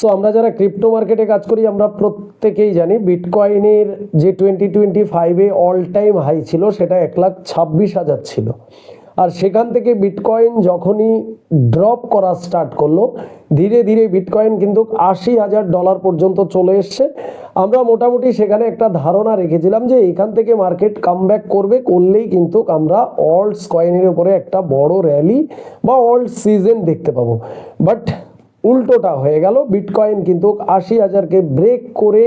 So আমরা যারা crypto মার্কেটে কাজ করি, আমরা প্রত্যেকেই জানি বিটকয়েনের যে টোয়েন্টি টোয়েন্টি ফাইভে অল টাইম হাই ছিল, সেটা এক লাখ ছাব্বিশ হাজার ছিল। আর সেখান থেকে বিটকয়েন যখনই ড্রপ করা স্টার্ট করল, ধীরে ধীরে বিটকয়েন কিন্তু আশি হাজার ডলার পর্যন্ত চলে এসছে। আমরা মোটামুটি সেখানে একটা ধারণা রেখেছিলাম যে এখান থেকে মার্কেট কামব্যাক করবে, করলেই কিন্তু আমরা অল্টস কয়েনের উপরে একটা বড় র্যালি বা অল্ট সিজন দেখতে পাবো। বাট উল্টোটা হয়ে গেল। বিটকয়েন কিন্তু আশি হাজারকে ব্রেক করে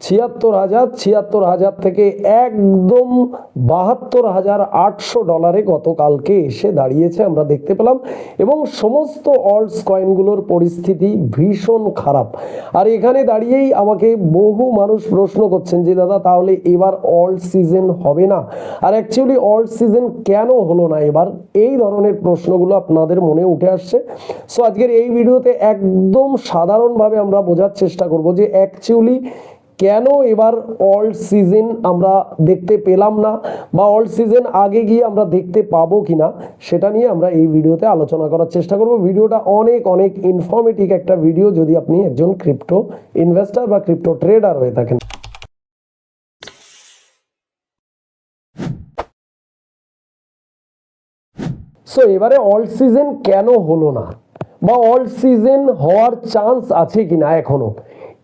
ছিয়াত্তর হাজার ছিয়াত্তর হাজার থেকে একদম বাহাত্তর হাজার আটশো ডলারে গতকালকে এসে দাঁড়িয়েছে আমরা দেখতে পেলাম। এবং সমস্ত অল্টস কয়েনগুলোর পরিস্থিতি ভীষণ খারাপ। আর এখানে দাঁড়িয়েই আমাকে বহু মানুষ প্রশ্ন করছেন যে, দাদা, তাহলে এবার অল্ট সিজন হবে না? আর অ্যাকচুয়ালি অল্ট সিজন কেন হলো না এবার? এই ধরনের প্রশ্নগুলো আপনাদের মনে উঠে আসছে। সো, আজকের এই ভিডিওতে একদম সাধারণভাবে আমরা বোঝার চেষ্টা করব যে, অ্যাকচুয়ালি কেন এবার অল্ড সিজন আমরা দেখতে পেলাম না বা অল্ড সিজন আগে গিয়ে আমরা দেখতে পাবো কিনা সেটা নিয়ে আমরা এই ভিডিওতে আলোচনা করার চেষ্টা করব। ভিডিওটা অনেক অনেক ইনফরমেটিভ একটা ভিডিও যদি আপনি একজন ক্রিপ্টো ইনভেস্টর বা ক্রিপ্টো ট্রেডার হয়ে থাকেন। সো এবারে অল্ড সিজন কেন হলো না? বা অল্ড সিজন হওয়ার চান্স আছে কিনা এখনও?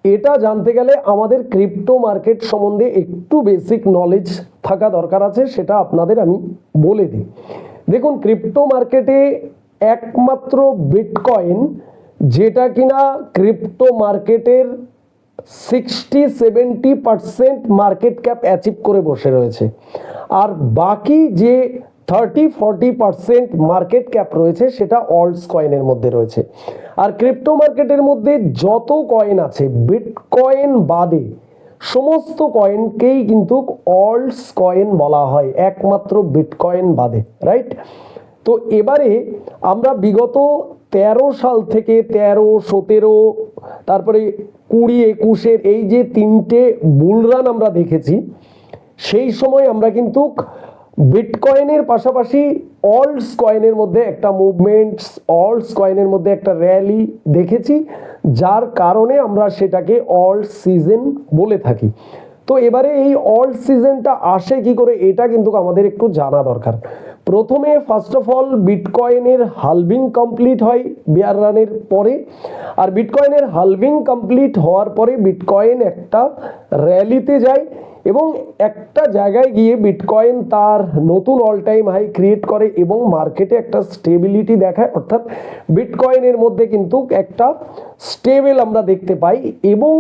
এটা জানতে গেলে আমাদের ক্রিপ্টো মার্কেট সম্বন্ধে একটু বেসিক নলেজ থাকা দরকার আছে, সেটা আপনাদের আমি বলে দিই। দেখুন ক্রিপ্টো মার্কেটে একমাত্র বিটকয়েন যেটা কিনা ক্রিপ্টো মার্কেটের sixty seventy percent market cap achieve করে বসে রয়েছে। আর বাকি যে thirty, forty percent market cap রয়েছে, সেটা অল্টস কয়েনের মধ্যে রয়েছে। আর ক্রিপ্টো মার্কেটের মধ্যে যত কয়েন আছে, বিটকয়েন বাদে সমস্ত কয়েনকেই কিন্তু অল্টস কয়েন বলা হয়, একমাত্র বিটকয়েন বাদে, রাইট? তো এবারে আমরা বিগত তেরো সাল থেকে তেরো, সতেরো, তারপরে কুড়ি, একুশের এই যে তিনটে বুলরান আমরা দেখেছি, সেই সময় আমরা কিন্তু বিটকয়েনের পাশাপাশি অল্ডস কয়েনের মধ্যে একটা মুভমেন্টস অল্টস কয়েনের মধ্যে একটা র্যালি দেখেছি, যার কারণে আমরা সেটাকে অল্ট সিজন বলে থাকি। তো এবারে এই অল্ট সিজনটা আসে কি করে, এটা কিন্তু আমাদের একটু জানা দরকার। প্রথমে ফার্স্ট অফ অল বিটকয়েনের হালভিং কমপ্লিট হয় বিয়ার রানের পরে, আর বিটকয়েনের হালভিং কমপ্লিট হওয়ার পরে বিটকয়েন একটা র্যালিতে যায়। এবং একটা জায়গায় গিয়ে বিটকয়েন তার নতুন অল টাইম হাই ক্রিয়েট করে এবং মার্কেটে একটা স্টেবিলিটি দেখায়। অর্থাৎ বিটকয়েনের মধ্যে কিন্তু একটা স্টেবেল আমরা দেখতে পাই এবং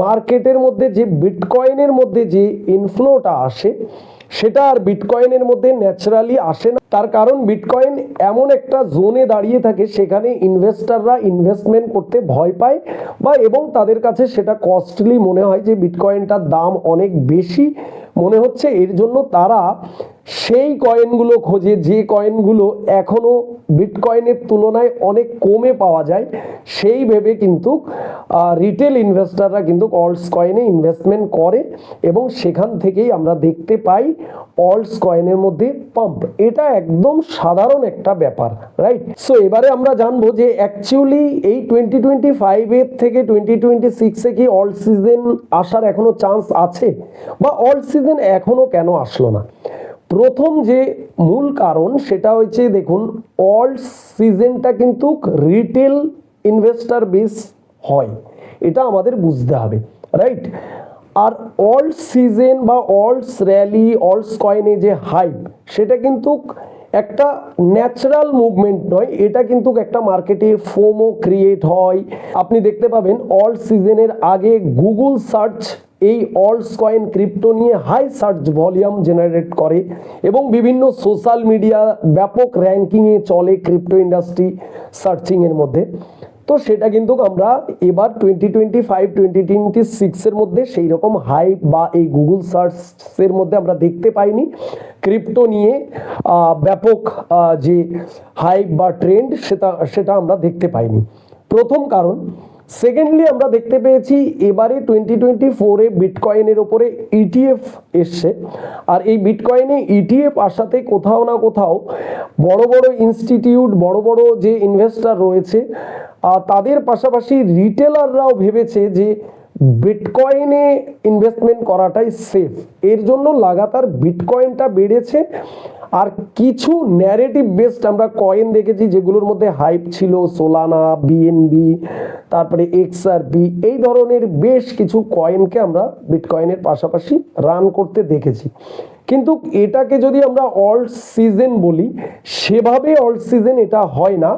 মার্কেটের মধ্যে যে বিটকয়েনের মধ্যে যে ইনফ্লোটা আসে সেটা আর বিটকয়েনের মধ্যে ন্যাচারালি আসে না। তার কারণ বিটকয়েন এমন একটা জোনে দাঁড়িয়ে থাকে, সেখানে ইনভেস্টাররা ইনভেস্টমেন্ট করতে ভয় পায় বা এবং তাদের কাছে সেটা কস্টলি মনে হয় যে বিটকয়েনটার দাম অনেক বেশি মনে হচ্ছে। এর জন্য তারা সেই কয়েনগুলো খোঁজে, যে কয়েনগুলো এখনও বিটকয়েনের তুলনায় অনেক কমে পাওয়া যায়, সেই ভেবে কিন্তু রিটেল ইনভেস্টাররা কিন্তু অল্টস কয়েনে ইনভেস্টমেন্ট করে এবং সেখান থেকেই আমরা দেখতে পাই অল্টস কয়েনের মধ্যে পাম্প এটা একদম সাধারণ একটা ব্যাপার রাইট সো এবারে আমরা জানব যে অ্যাকচুয়ালি এই টোয়েন্টি টোয়েন্টি ফাইভের থেকে টোয়েন্টি টোয়েন্টি সিক্সে কি অল্ট সিজন আসার এখনও চান্স আছে? বা অল্ট সিজন এখনও কেন আসলো না? প্রথম যে মূল কারণ সেটা হচ্ছে দেখুন অল্ট সিজনটা কিন্তু রিটেল ইনভেস্টার বেস হয়। এটা আমাদের বুঝতে হবে রাইট আর অল্ট সিজন বা অল্টস র্যালি অল্টস কয়েনে যে হাইপ সেটা কিন্তু একটা ন্যাচারাল মুভমেন্ট নয়, এটা কিন্তু একটা মার্কেটে ফোমো ক্রিয়েট হয়। আপনি দেখতে পাবেন অল সিজনের আগে গুগল সার্চ এই অল্টস কয়েন ক্রিপ্টো নিয়ে হাই সার্চ ভলিউম জেনারেট করে এবং বিভিন্ন সোশ্যাল মিডিয়া ব্যাপক র্যাঙ্কিংয়ে চলে ক্রিপ্টো ইন্ডাস্ট্রি সার্চিংয়ের মধ্যে। তো সেটা কিন্তু আমরা এবার twenty twenty five twenty twenty সিক্সের মধ্যে সেই রকম হাইপ বা এই গুগল সার্চের মধ্যে আমরা দেখতে পাইনি। ক্রিপ্টো নিয়ে ব্যাপক যে হাইপ বা ট্রেন্ড সেটা সেটা আমরা দেখতে পাইনি। প্রথম কারণ সেকেন্ডলি আমরা দেখতে পেয়েছি এবারে টোয়েন্টি টোয়েন্টি ফোরে বিটকয়েনের ওপরে ইটিএফ এসছে। আর এই বিটকয়েনে ইটিএফ আসাতে কোথাও না কোথাও বড় বড় ইনস্টিটিউট বড় বড় যে ইনভেস্টর রয়েছে তাদের পাশাপাশি রিটেলাররাও ভেবেছে যে বিটকয়েনে ইনভেস্টমেন্ট করাটাই সেফ এর জন্য লাগাতার বিটকয়েনটা বেড়েছে। আর কিছু ন্যারেটিভ বেসড আমরা কয়েন দেখেছি যেগুলোর মধ্যে হাইপ ছিল সোলানা বিএনবি তারপরে এক্সআরপি এই ধরনের বেশ কিছু কয়েনকে আমরা বিটকয়েনের পাশাপাশি রান করতে দেখেছি। কিন্তু এটাকে যদি আমরা অল সিজন বলি, সেভাবে অল সিজন এটা হয় না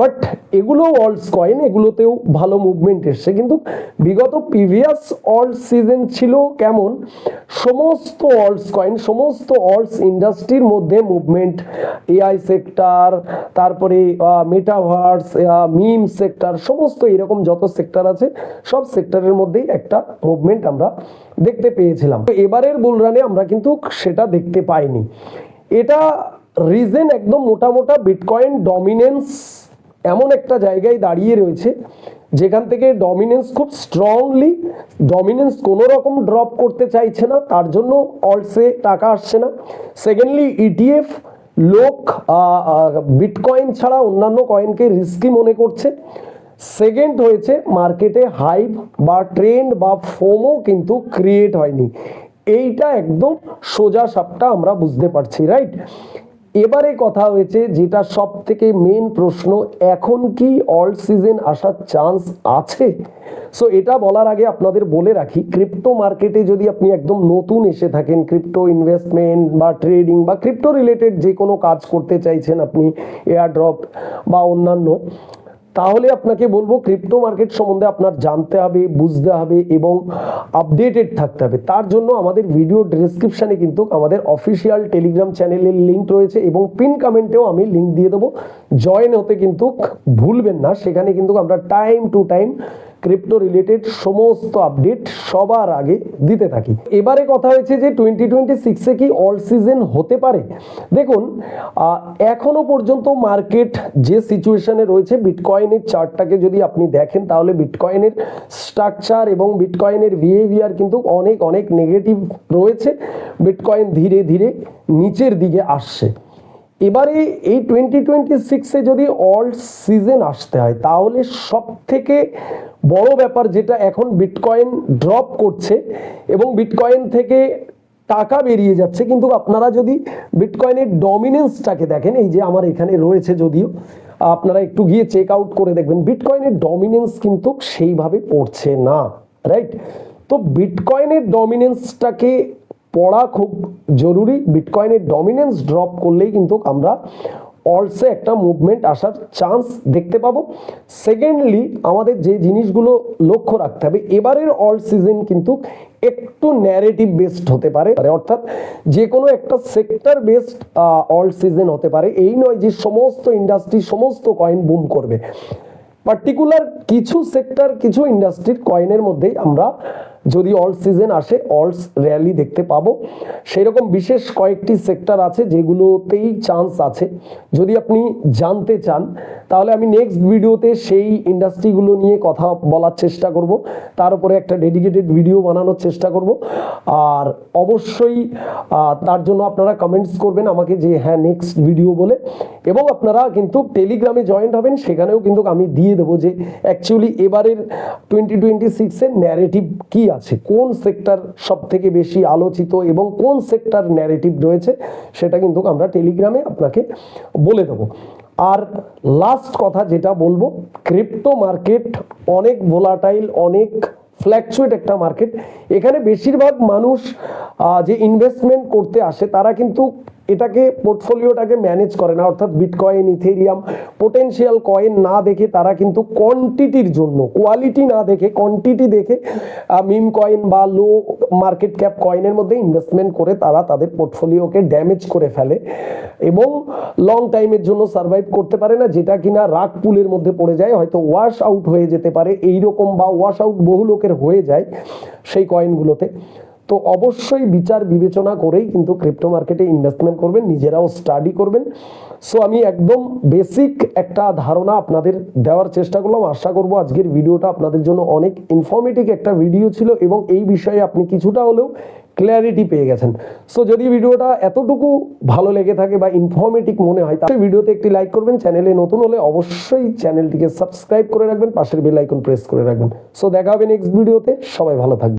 বাট এগুলো অলস কয়েন এগুলোতেও ভালো মুভমেন্ট এসছে। কিন্তু বিগত প্রিভিয়াস অল সিজন ছিল কেমন? সমস্ত অলস কয়েন সমস্ত অলস ইন্ডাস্ট্রির মধ্যে মুভমেন্ট এআই সেক্টর তারপরে মেটাভার্স মিম সেক্টর সমস্ত এরকম যত সেক্টর আছে, সব সেক্টরের মধ্যেই একটা মুভমেন্ট আমরা দেখতে পেয়েছিলাম। তো এবারের বুলরানে আমরা কিন্তু সেটা দেখতে পাইনি। এটা রিজেন একদম মোটা মোটা বিটকয়েন ডমিনেন্স এমন একটা জায়গায় দাঁড়িয়ে রয়েছে, যেখান থেকে ডমিনেন্স খুব স্ট্রংলি ডমিনেন্স কোনো রকম ড্রপ করতে চাইছে না, তার জন্য অলসে টাকা আসছে না। সেকেন্ডলি ইটিএফ লোক বিটকয়েন ছাড়া অন্যান্য কয়েনকে রিস্কি মনে করছে। সেকেন্ড হয়েছে মার্কেটে হাইপ বা ট্রেন্ড বা ফোমও কিন্তু ক্রিয়েট হয়নি। এইটা একদম সোজা সাপটা আমরা বুঝতে পারছি রাইট এবারে কথা হয়েছে যেটা সব থেকে মেন প্রশ্ন, এখন কি অল সিজন আসার চান্স আছে? সো এটা বলার আগে আপনাদের বলে রাখি ক্রিপ্টো মার্কেটে যদি আপনি একদম নতুন এসে থাকেন ক্রিপ্টো ইনভেস্টমেন্ট বা ট্রেডিং বা ক্রিপ্টো রিলেটেড যে কোনো কাজ করতে চাইছেন আপনি এয়ারড্রপ বা অন্যান্য তাহলে আপনাকে বলব ক্রিপ্টো মার্কেট সম্বন্ধে আপনার জানতে হবে, বুঝতে হবে এবং আপডেটেড থাকতে হবে। তার জন্য আমাদের ভিডিও ডিসক্রিপশানে কিন্তু আমাদের অফিসিয়াল টেলিগ্রাম চ্যানেলের লিঙ্ক রয়েছে এবং পিন কমেন্টেও আমি লিঙ্ক দিয়ে দেবো। জয়েন হতে কিন্তু ভুলবেন না, সেখানে কিন্তু আমরা time to time crypto related সমস্ত আপডেট সবার আগে দিতে থাকি। এবারে কথা হয়েছে যে টোয়েন্টি টোয়েন্টি সিক্সে কি অল সিজন হতে পারে? দেখুন আহ, এখনও পর্যন্ত মার্কেট যে সিচুয়েশানে রয়েছে বিটকয়েনের চার্টটাকে যদি আপনি দেখেন তাহলে বিটকয়েনের স্ট্রাকচার এবং বিটকয়েনের বিহেভিয়ার কিন্তু অনেক অনেক নেগেটিভ রয়েছে। বিটকয়েন ধীরে ধীরে নিচের দিকে আসছে। এবারে এই টোয়েন্টি টোয়েন্টি সিক্সে যদি অল সিজন আসতে হয়, তাহলে সব থেকে বড় ব্যাপার যেটা এখন বিটকয়েন ড্রপ করছে এবং বিটকয়েন থেকে টাকা বেরিয়ে যাচ্ছে, কিন্তু আপনারা যদি বিটকয়েনের ডমিনেন্সটাকে দেখেন, এই যে আমার এখানে রয়েছে যদিও, আপনারা একটু গিয়ে চেক আউট করে দেখবেন বিটকয়েনের ডমিনেন্স কিন্তু সেইভাবে পড়ছে না রাইট তো বিটকয়েনের ডমিনেন্সটাকে পড়া খুব জরুরি। বিটকয়েনের ডমিনেন্স ড্রপ করলেই কিন্তু আমরা অলসে একটা মুভমেন্ট আসার চান্স দেখতে পাবো। সেকেন্ডলি আমাদের যে জিনিসগুলো লক্ষ্য রাখতে হবে, এবারের অল সিজন কিন্তু একটু ন্যারেটিভ বেসড হতে পারে। অর্থাৎ যে কোনো একটা সেক্টর বেসড অল সিজন হতে পারে। এই নয় যে সমস্ত ইন্ডাস্ট্রি সমস্ত কয়েন বুম করবে। পার্টিকুলার কিছু সেক্টর কিছু ইন্ডাস্ট্রির কয়েনের মধ্যেই আমরা যদি অল সিজন আসে অলস র্যালি দেখতে পাবো। সেই রকম বিশেষ কয়েকটি সেক্টর আছে যেগুলোতেই চান্স আছে। যদি আপনি জানতে চান, তাহলে আমি নেক্সট ভিডিওতে সেই ইন্ডাস্ট্রিগুলো নিয়ে কথা বলার চেষ্টা করব। তার উপরে একটা ডেডিকেটেড ভিডিও বানানোর চেষ্টা করব। আর অবশ্যই তার জন্য আপনারা কমেন্টস করবেন আমাকে যে হ্যাঁ নেক্সট ভিডিও বলে। এবং আপনারা কিন্তু টেলিগ্রামে জয়েন্ট হবেন, সেখানেও কিন্তু আমি দিয়ে দেবো যে অ্যাকচুয়ালি এবারের টোয়েন্টি টোয়েন্টি সিক্সের ন্যারেটিভ কি আছে? কোন সেক্টর সব থেকে বেশি আলোচিত এবং কোন সেক্টর ন্যারেটিভ রয়েছে? সেটা কিন্তু আমরা টেলিগ্রামে আপনাকে বলে দেবো। আর লাস্ট কথা যেটা বলব ক্রিপ্টো মার্কেট অনেক ভোলাটাইল অনেক ফ্ল্যাকচুয়েট একটা মার্কেট এখানে বেশিরভাগ মানুষ যে ইনভেস্টমেন্ট করতে আসে, তারা কিন্তু এটাকে পোর্টফোলিওটাকে ম্যানেজ করে না, অর্থাৎ বিটকয়েন ইথেরিয়াম পোটেনশিয়াল কয়েন না দেখে তারা কিন্তু কোয়ান্টিটির জন্য কোয়ালিটি না দেখে কোয়ান্টিটি দেখে মিম কয়েন বা লো মার্কেট ক্যাপ কয়েনের মধ্যে ইনভেস্টমেন্ট করে তারা তাদের পোর্টফোলিওকে ড্যামেজ করে ফেলে এবং লং টাইমের জন্য সার্ভাইভ করতে পারে না, যেটা কিনা রাগ পুলের মধ্যে পড়ে যায়, হয়তো ওয়াশ আউট হয়ে যেতে পারে, এইরকম বা ওয়াশ আউট বহু লোকের হয়ে যায় সেই কয়েনগুলোতে তো অবশ্যই বিচার বিবেচনা করেই কিন্তু ক্রিপ্টো মার্কেটে ইনভেস্টমেন্ট করবেন, নিজেরাও স্টাডি করবেন। সো আমি একদম বেসিক একটা ধারণা আপনাদের দেওয়ার চেষ্টা করলাম। আশা করব আজকের ভিডিওটা আপনাদের জন্য অনেক ইনফরমেটিভ একটা ভিডিও ছিল এবং এই বিষয়ে আপনি কিছুটা হলেও ক্ল্যারিটি পেয়ে গেছেন। সো যদি ভিডিওটা এতটুকু ভালো লেগে থাকে বা ইনফরমেটিভ মনে হয়, তাহলে ভিডিওতে একটি লাইক করবেন। চ্যানেলে নতুন হলে অবশ্যই চ্যানেলটিকে সাবস্ক্রাইব করে রাখবেন, পাশের বেল আইকন প্রেস করে রাখবেন। সো দেখা হবে নেক্সট ভিডিওতে সবাই ভালো থাকবেন।